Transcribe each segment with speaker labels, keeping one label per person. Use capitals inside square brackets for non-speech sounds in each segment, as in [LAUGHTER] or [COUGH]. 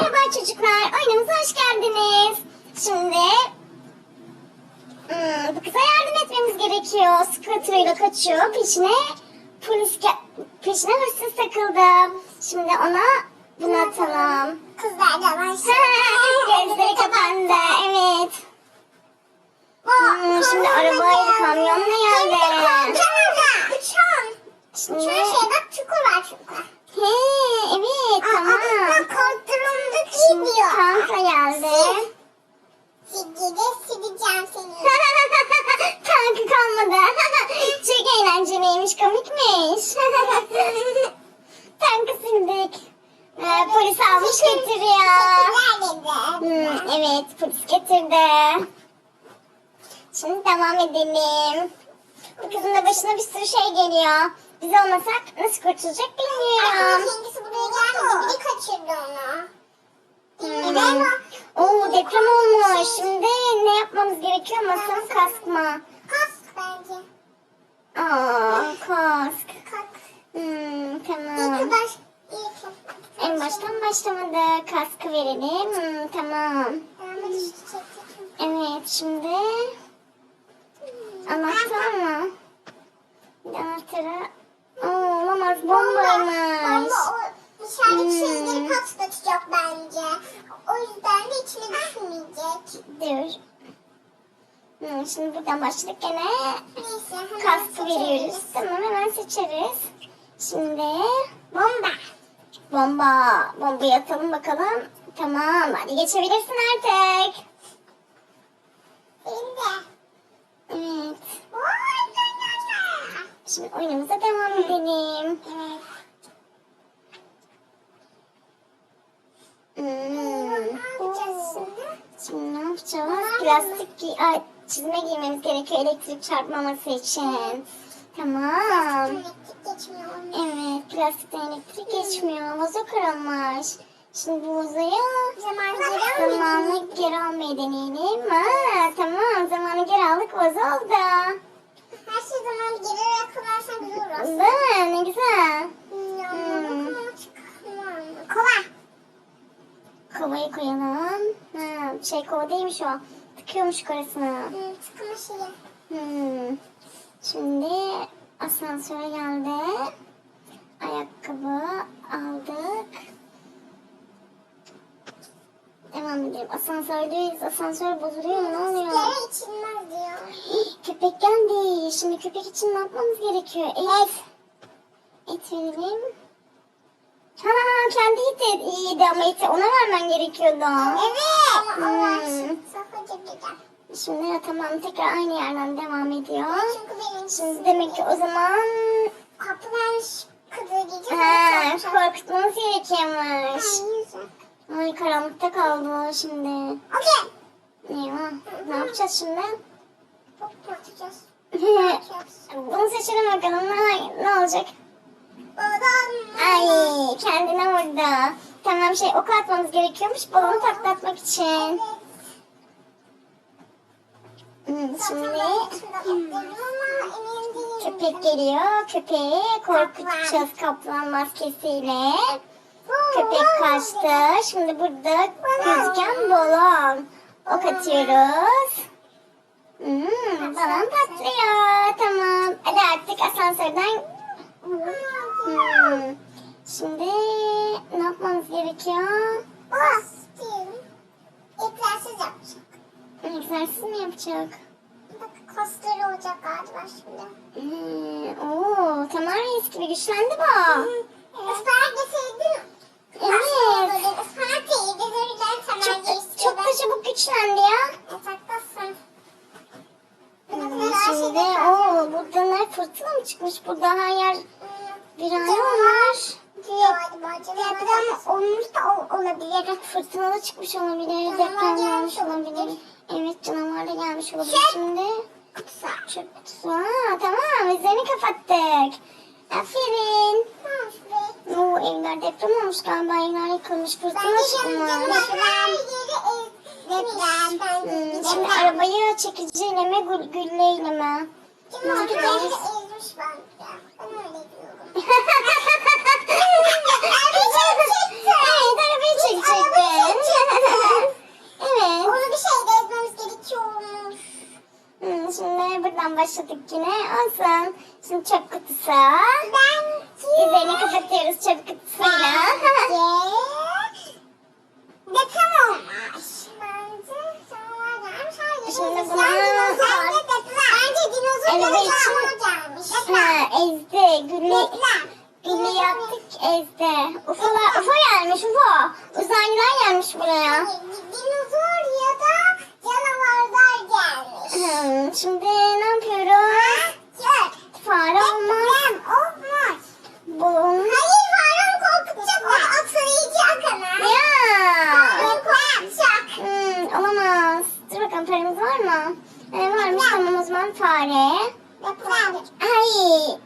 Speaker 1: Merhaba çocuklar, oyunumuza hoş geldiniz. Şimdi hmm, bu kıza yardım etmemiz gerekiyor. Scooter'ıyla kaçıyor, peşine polis peşine hırsız takıldı. Şimdi ona bunu atalım.
Speaker 2: Kızlar da var.
Speaker 1: Gözleri kapandı, evet. Hmm, şimdi arabayla kamyonla geldi.
Speaker 2: Uçan.
Speaker 1: Şimdi,
Speaker 2: Uçan şey bak çukur var çukur.
Speaker 1: he, evet tamam.
Speaker 2: Ben korktuğumda
Speaker 1: Şimdi
Speaker 2: gidiyor.
Speaker 1: kanka geldi.
Speaker 2: Silgide sileceğim seni.
Speaker 1: Tankı kalmadı. Çok eğlenceliymiş, komikmiş. Tankı sildik. Ee, polis almış getiriyor. Hmm, evet, polis getirdi. Edelim. Bu kızın da başına bir sürü şey geliyor. Biz olmasak nasıl kurtulacak bilmiyorum.
Speaker 2: Kendisi buraya gelmedi. Biri kaçırdı onu.
Speaker 1: Hmm. Oo deprem olmuş. Şimdi ne yapmamız gerekiyor? Masanın kask mı?
Speaker 2: Kask bence.
Speaker 1: Aa kask.
Speaker 2: Kask.
Speaker 1: Hmm, tamam.
Speaker 2: ki baş. Ki.
Speaker 1: En baştan başlamadı. Kaskı verelim. Hmm, tamam. Evet şimdi anahtar mı? Anahtarı. Oo, olamaz bombaymış.
Speaker 2: Bomba o dışarıdaki
Speaker 1: Hmm.
Speaker 2: şeyleri patlatacak bence. O yüzden de içine düşmeyecek.
Speaker 1: Dur. Hmm, şimdi buradan başladık gene.
Speaker 2: Neyse hemen
Speaker 1: Kaskı veriyoruz. Tamam hemen seçeriz. Şimdi bomba. Bomba. Bombayı atalım bakalım. Tamam hadi geçebilirsin artık.
Speaker 2: Benim de.
Speaker 1: Evet.
Speaker 2: Vay canına.
Speaker 1: Şimdi oyunumuza devam edelim.
Speaker 2: Evet.
Speaker 1: Hmm.
Speaker 2: Ne yapacağız şimdi?
Speaker 1: Şimdi ne yapacağız? Plastik ay, çizme giymemiz gerekiyor elektrik çarpmaması için. Tamam.
Speaker 2: Elektrik geçmiyor.
Speaker 1: Evet, plastikten elektrik geçmiyor. Vazo kırılmış. Şimdi bu vazoyu
Speaker 2: Zaman geri
Speaker 1: zamanı geri almayı deneyelim. Ha, tamam, zamanı geri aldık, vazo oldu.
Speaker 2: Zaman geri yakalarsan güzel olur.
Speaker 1: Değil mi? Ne güzel.
Speaker 2: Hmm. Kova.
Speaker 1: Kovayı koyalım. Ha, şey kova değilmiş o. Tıkıyormuş karısına.
Speaker 2: Hmm, Tıkama şeyi.
Speaker 1: Hmm. Şimdi asansöre geldi. Ayakkabı aldık. Devam edelim. Asansördeyiz. Asansör bozuluyor mu? Ne oluyor?
Speaker 2: Yere içilmez diyor.
Speaker 1: Köpek geldi. Şimdi köpek için ne yapmamız gerekiyor? Et. Et verelim. Ha kendi eti iyiydi ama eti ona vermen gerekiyordu.
Speaker 2: Evet. Ama Allah
Speaker 1: Hmm. Şimdi tamam tekrar aynı yerden devam ediyor.
Speaker 2: Çünkü benim
Speaker 1: Şimdi demek ki o zaman
Speaker 2: kapıdan kızı gidecek.
Speaker 1: ha, korkutmamız gerekiyormuş.
Speaker 2: Hayır.
Speaker 1: Ay karanlıkta kaldı şimdi.
Speaker 2: Okey.
Speaker 1: Eyvah. Ne yapacağız şimdi?
Speaker 2: Korkacağız. [LAUGHS]
Speaker 1: Bunu seçelim bakalım ne, ne olacak? Ay kendine vurdu. Tamam şey ok atmamız gerekiyormuş balonu patlatmak için. Hmm, şimdi köpek geliyor. Köpeği korkutacağız kaplan maskesiyle. Köpek kaçtı. Şimdi burada gözüken balon. Ok atıyoruz. Hmm, balon patlıyor. Tamam. Hadi artık asansörden Hmm. Şimdi ne yapmamız gerekiyor?
Speaker 2: Egzersiz yapacak.
Speaker 1: Egzersiz mi yapacak?
Speaker 2: Bak kasları olacak galiba şimdi.
Speaker 1: Hmm. Oo, tamam reis gibi güçlendi bu.
Speaker 2: Ispanak deseydin.
Speaker 1: Evet.
Speaker 2: Da
Speaker 1: Çok, çok da çabuk güçlendi ya.
Speaker 2: Yataktasın.
Speaker 1: Hmm, Şimdi o burada ne fırtına mı çıkmış? Burada her yer bir ay olmuş.
Speaker 2: Deprem olmuş da ol- olabilir.
Speaker 1: Fırtınalı çıkmış olabilir. Deprem olmuş olabilir. Evet canavar da gelmiş olabilir. Şimdi çöp kutusu. Ha, tamam üzerini kapattık. Aferin. Oo, evler deprem olmuş galiba. Evler yıkılmış. Fırtına çıkmış. Hmm, şimdi arabayı çekiciyle mi gül, gülleyle mi? Ne yapacağız?
Speaker 2: Ben öyle diyorum. [LAUGHS] [LAUGHS]
Speaker 1: evet arabayı çekecekti. Başladık yine. Olsun. Şimdi çöp kutusu.
Speaker 2: Bence.
Speaker 1: Üzerini kapatıyoruz çöp kutusuyla.
Speaker 2: Deprem [LAUGHS] olmuş. Bence canavar gelmiş.
Speaker 1: Şimdi [LAUGHS]
Speaker 2: Bence
Speaker 1: bunu-.
Speaker 2: Bence. Bence dinozor
Speaker 1: Evet,
Speaker 2: gelmiş.
Speaker 1: ha, ezdi. Gülü, gülü yaptık ezdi. Ufolar, UFO gelmiş UFO. Uzaylılar gelmiş buraya.
Speaker 2: Dinozor ya da
Speaker 1: Hmm, şimdi ne yapıyoruz?
Speaker 2: Yok.
Speaker 1: Fare olmaz.
Speaker 2: Olmaz.
Speaker 1: Bum.
Speaker 2: Hayır fare korkutacak. O atlayacak ana.
Speaker 1: Ya.
Speaker 2: Fare korkutacak.
Speaker 1: Hmm, olamaz. Dur bakalım paramız var mı? Ee, varmış tamam o zaman fare. Ay.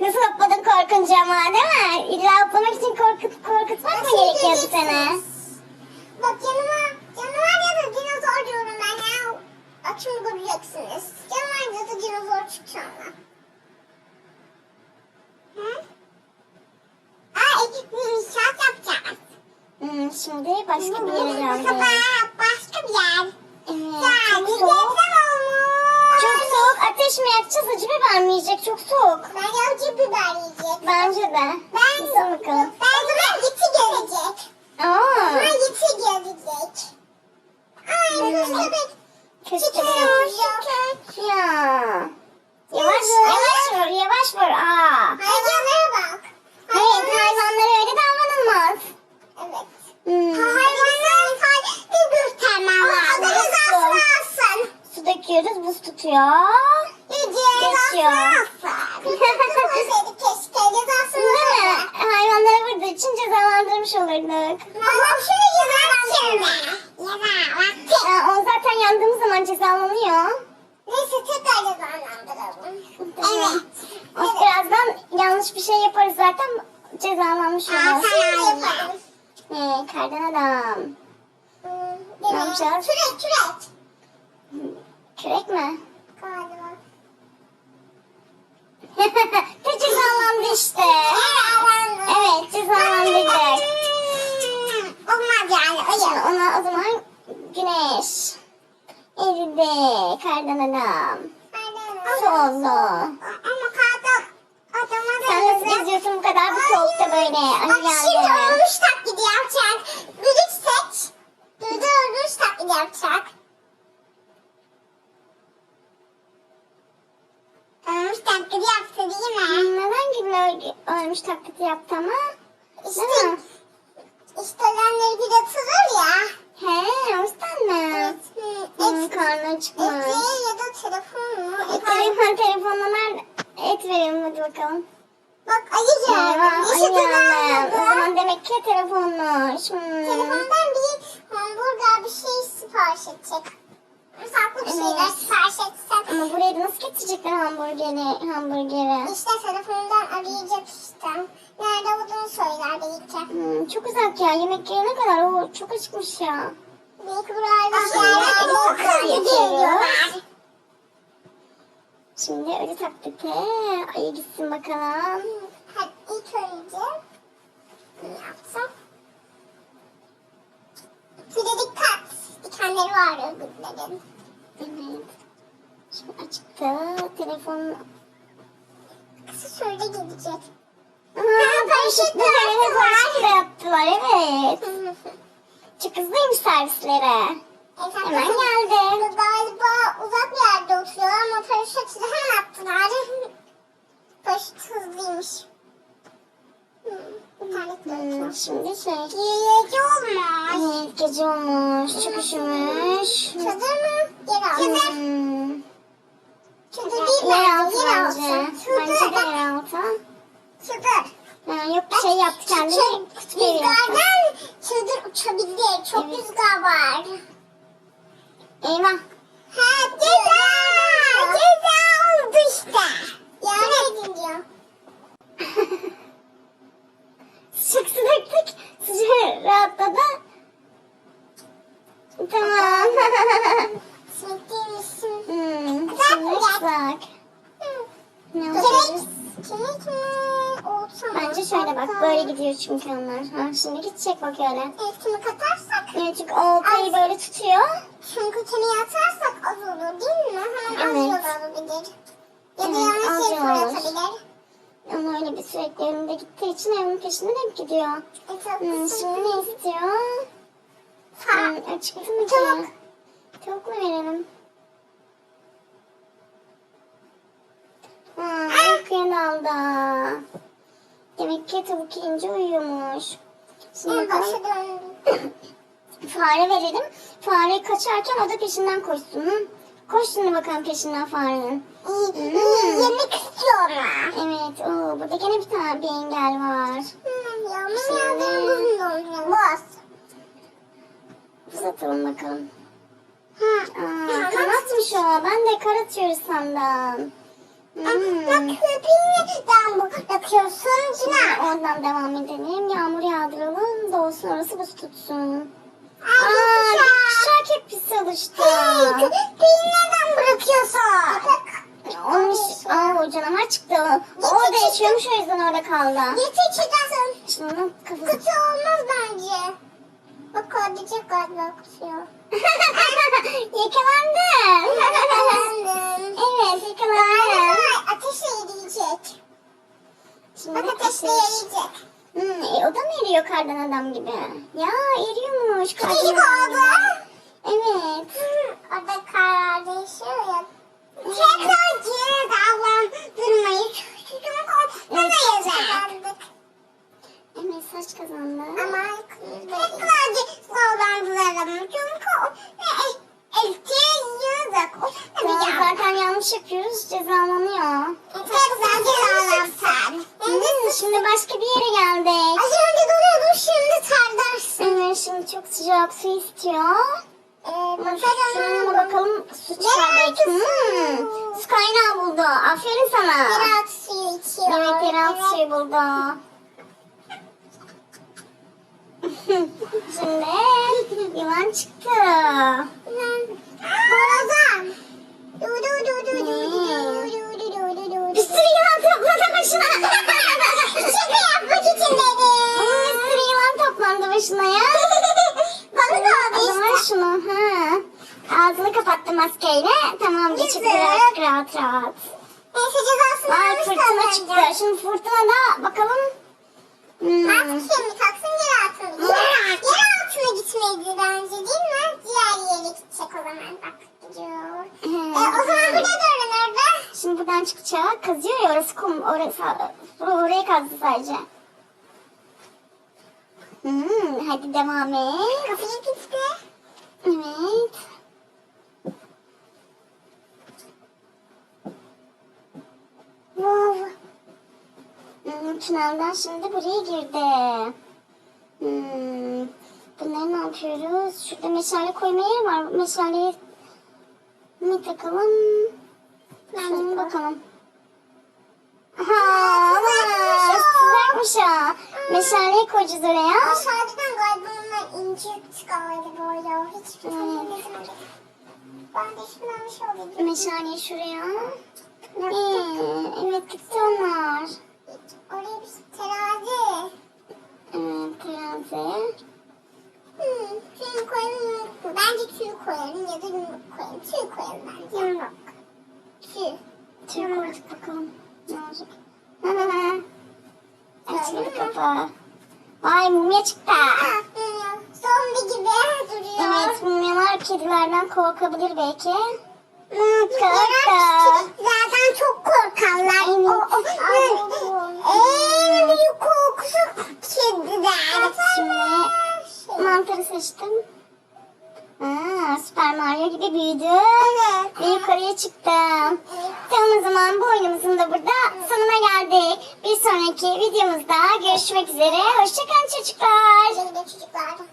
Speaker 1: [LAUGHS] Nasıl hopladın korkunca ama değil mi? İlla hoplamak için korkut, korkutmak mı gerekiyordu seni?
Speaker 2: Bak canavar, canavar ya da dinozor diyorum ben ya. Açımı göreceksiniz. Canavar ya da dinozor çıkacağım ben. Hı? Aa, ekip bir inşaat yapacağız.
Speaker 1: Hmm, şimdi başka bir
Speaker 2: Bu
Speaker 1: yere geldik.
Speaker 2: sefer başka bir yer.
Speaker 1: Evet,
Speaker 2: Yani
Speaker 1: çok
Speaker 2: deprem
Speaker 1: soğuk.
Speaker 2: olmuş.
Speaker 1: Çok mi yakacağız? Acı biber mi yiyecek? Çok soğuk.
Speaker 2: Ben acı biber yiyecek.
Speaker 1: Bence de.
Speaker 2: Ben,
Speaker 1: bakalım.
Speaker 2: ben zaman giti gelecek.
Speaker 1: Aa,
Speaker 2: Ben giti gelecek. Ay,
Speaker 1: Hmm.
Speaker 2: köstebek.
Speaker 1: köstebek.
Speaker 2: Çıkıyor.
Speaker 1: Ya. Yavaş, yavaş vur, yavaş vur. Aa.
Speaker 2: Hayvanlara bak.
Speaker 1: Hayır, hayvanlara öyle davranılmaz.
Speaker 2: Evet.
Speaker 1: Hmm.
Speaker 2: Hayvanların kalbi göstermem lazım.
Speaker 1: Aa,
Speaker 2: Cezasını
Speaker 1: evet.
Speaker 2: alsın.
Speaker 1: Su döküyoruz, buz tutuyor.
Speaker 2: Alsın.
Speaker 1: Hayvanlara vurduğu için cezalandırmış olurduk. O zaten yandığımız zaman cezalanıyor.
Speaker 2: Neyse tekrar cezalandıralım.
Speaker 1: Evet. O birazdan yanlış bir şey yaparız zaten cezalanmış oluruz.
Speaker 2: yaparım.
Speaker 1: Ee, kardan adam. Ne yapacağız?
Speaker 2: Kürek kürek.
Speaker 1: Kürek mi?
Speaker 2: Galiba. [LAUGHS]
Speaker 1: de cezalandı işte. Evet cezalandırdık.
Speaker 2: Olmaz yani. Hayır.
Speaker 1: ona o zaman güneş. Eridi kardan adam. Soğudu.
Speaker 2: Ama kadın adama da
Speaker 1: Sen nasıl geziyorsun bu kadar bu soğukta böyle? Ay
Speaker 2: Bak şimdi
Speaker 1: yani.
Speaker 2: ölmüş taklidi yapacak. Bülük seç. Dudu ölmüş taklidi yapacak. Ölmüş taklidi yaptı değil mi?
Speaker 1: Hmm, Neden gibi ölmüş taklidi yaptı ama?
Speaker 2: İşte, işte ölenleri bir atılır ya.
Speaker 1: He o yüzden mi?
Speaker 2: Evet. Et,
Speaker 1: karnı çıkmış.
Speaker 2: eti ya da telefon mu?
Speaker 1: Et vereyim ben telefonla nerede? Et verelim hadi bakalım.
Speaker 2: Bak ayı geldi.
Speaker 1: Eyvah
Speaker 2: Yeşil
Speaker 1: ayağım. O zaman demek ki telefonmuş. Hmm.
Speaker 2: Telefondan bir hamburger bir şey sipariş edecek. Farklı bir şeyler
Speaker 1: Evet.
Speaker 2: sipariş etsen.
Speaker 1: Ama buraya nasıl getirecekler hamburgeri? hamburgeri?
Speaker 2: İşte telefondan arayacak işte. Nerede olduğunu söyler belki.
Speaker 1: Hmm, çok uzak ya. Yemek yerine kadar. O çok acıkmış ya.
Speaker 2: Belki buralarda bir
Speaker 1: Şimdi ölü taklidi. Ayı gitsin bakalım.
Speaker 2: Hadi ilk önce ne yapsam? Bir de dikkat. Dikenleri var öbürlerin.
Speaker 1: Evet. Şimdi açıktı. Telefon.
Speaker 2: Kısa şöyle gelecek.
Speaker 1: Aa, paraşütle
Speaker 2: paraşütle
Speaker 1: paraşütle yaptılar. Evet. Çok hızlıymış servisleri. Hemen geldi.
Speaker 2: Galiba uzak bir yerde oturuyor ama paraşütü de hemen attılar. [LAUGHS] Paraşüt hızlıymış. Hmm,
Speaker 1: Hmm, şimdi şey.
Speaker 2: Gece olmaz.
Speaker 1: Evet gece olmuş. Çok üşümüş.
Speaker 2: Çadır mı? Yer altı.
Speaker 1: Hmm.
Speaker 2: Çadır değil
Speaker 1: Yeraltı
Speaker 2: bence.
Speaker 1: Bence. de yeraltı.
Speaker 2: Çadır.
Speaker 1: Ha, yok bir şey yaptı kendine. Kutup evi yaptı.
Speaker 2: Rüzgardan çadır uçabilir. Çok
Speaker 1: Evet.
Speaker 2: rüzgar var.
Speaker 1: Eyvah.
Speaker 2: Ha ceza. Ceza oldu işte. Yani edin diyor.
Speaker 1: Sıcak su döktük. Sıcak rahatladı. Tamam. [LAUGHS] Hmm. Ne yapacağız?
Speaker 2: Mi?
Speaker 1: Bence şöyle bak böyle gidiyor çünkü onlar. Ha, şimdi gidecek bak öyle.
Speaker 2: Etkimi katarsak.
Speaker 1: Evet çünkü oltayı böyle tutuyor.
Speaker 2: Çünkü kemiği atarsak az olur değil mi? Hemen
Speaker 1: Evet.
Speaker 2: az yol olabilir. Ya da
Speaker 1: Evet,
Speaker 2: yanlış yere fırlatabilir.
Speaker 1: Ama öyle bir sürekli önünde gittiği için evin peşinden hep gidiyor.
Speaker 2: E, çok
Speaker 1: Hmm, şimdi ne istiyor?
Speaker 2: Fa-
Speaker 1: Hmm, açıkçası mı ki? Tavuk mu verelim? Uykuya daldı. Demek ki tavuk yiyince uyuyormuş. Şimdi
Speaker 2: En
Speaker 1: bakalım. [LAUGHS] Fare verelim. Fare kaçarken o da peşinden koşsun. Koş şimdi bakalım peşinden farenin. Hmm.
Speaker 2: yemek istiyorum.
Speaker 1: Evet, oo, burada gene bir tane bir engel var.
Speaker 2: Hmm, ya
Speaker 1: Şimdi-
Speaker 2: bunu yazdım buzun dolacak. Boz.
Speaker 1: Uzatalım bakalım.
Speaker 2: Ha.
Speaker 1: Aa, kanatmış o. Ben de kar atıyoruz sandım. Hmm.
Speaker 2: Bak köpeği neden bırakıyorsun
Speaker 1: Şimdi
Speaker 2: Cina?
Speaker 1: oradan devam edelim. Yağmur yağdıralım. Doğsun orası buz tutsun. Aa, kuşak hep pis alıştı.
Speaker 2: Hey, köpeği neden bırakıyorsun?
Speaker 1: Onun iş... Aa, o canavar çıktı. Yaşıyormuş o yüzden orada kaldı.
Speaker 2: Getir çıkarsın.
Speaker 1: Şimdi kafası...
Speaker 2: Kötü olmaz bence. Bak ödeyecek galiba kutuyor.
Speaker 1: Yakalandı.
Speaker 2: Yakalandım.
Speaker 1: evet yakalandı.
Speaker 2: Galiba ateşe eriyecek.
Speaker 1: Şimdi
Speaker 2: Bak ateşte
Speaker 1: ateş.
Speaker 2: eriyecek.
Speaker 1: Hmm, e, o da mı eriyor kardan adam gibi? Ya eriyormuş kardan
Speaker 2: Küçücük
Speaker 1: adam
Speaker 2: oldu.
Speaker 1: Evet.
Speaker 2: Hmm, Orada değişiyor ya. Tekrar geri davlandırmayı çocuğun korkmasına
Speaker 1: Evet.
Speaker 2: yazardık.
Speaker 1: Evet saç kazandı.
Speaker 2: Ama tekrar geri davlandıralım. Çünkü elçiye yazık. O tabii ya.
Speaker 1: zaten yanlış yapıyoruz cezalanıyor.
Speaker 2: Tekrar cezalansan.
Speaker 1: Şimdi başka bir yere geldik. Çok su istiyor.
Speaker 2: Ee,
Speaker 1: Şuna bakalım su çıkardık. Hmm, su kaynağı buldu. Aferin sana.
Speaker 2: Yeraltı suyu içiyor.
Speaker 1: Evet yeraltı suyu buldu. Şimdi yılan çıktı.
Speaker 2: Borazan. Du du du du du du du du du du du du.
Speaker 1: Bir sürü yılan topladı başına.
Speaker 2: Şaka yapmak için dedim.
Speaker 1: Bir sürü yılan toplandı başına ya.
Speaker 2: Bana da
Speaker 1: O
Speaker 2: aldı
Speaker 1: zaman
Speaker 2: işte.
Speaker 1: şunu ha. Ağzını kapattı maskeyle. Tamam geçip
Speaker 2: Güzel.
Speaker 1: rahat rahat.
Speaker 2: Neyse cezasını
Speaker 1: Ay
Speaker 2: almış
Speaker 1: fırtına çıktı. Şimdi fırtınada bakalım. Hmm.
Speaker 2: Artık şimdi kalksın yer altına. Yer, yer altına gitmedi bence değil mi? Diğer yere gidecek o zaman bak. Gidiyor. E, o zaman burada durun orada.
Speaker 1: Şimdi buradan çıkacak. Kazıyor ya orası kum. Orası, oraya kazdı sadece. Hmm, hadi devam et.
Speaker 2: Kapıya gitti.
Speaker 1: Evet. Wow. Hmm, tünelden şimdi buraya girdi. Hmm. Bunları ne yapıyoruz? Şurada meşale koyma yeri var. Meşaleyi mi takalım? Şuna bakalım. Ha,
Speaker 2: tuzakmış o.
Speaker 1: tuzakmış ha. Meşaleyi koyacağız oraya.
Speaker 2: Aşağıdan galiba onlar incik galiba ya. Hiçbir şey
Speaker 1: Evet.
Speaker 2: Ben de şundan bir şey
Speaker 1: Meşaleyi şuraya. Ee, evet gitti onlar.
Speaker 2: Oraya bir terazi.
Speaker 1: Evet terazi.
Speaker 2: Hmm, tüy koyalım. Bence tüy koyalım ya da yumruk koyalım. Tüy koyalım bence. Yumruk. Tüy.
Speaker 1: Tüy koyduk bakalım. Ne olacak? Açıldı kapı. Vay mumya çıktı.
Speaker 2: Zombi gibi duruyor.
Speaker 1: Evet mumyalar kedilerden korkabilir belki. Korktu.
Speaker 2: Zaten çok korkarlar.
Speaker 1: Evet.
Speaker 2: O, o, en büyük korkusu kediler.
Speaker 1: Şimdi mantarı seçtim. Aa, Süper Mario gibi büyüdü.
Speaker 2: Evet.
Speaker 1: Ve yukarıya çıktım. Tamam o zaman bu oyunumuzun da burada sonuna geldik. Bir sonraki videomuzda görüşmek üzere. Hoşçakalın çocuklar.
Speaker 2: Güle güle çocuklar.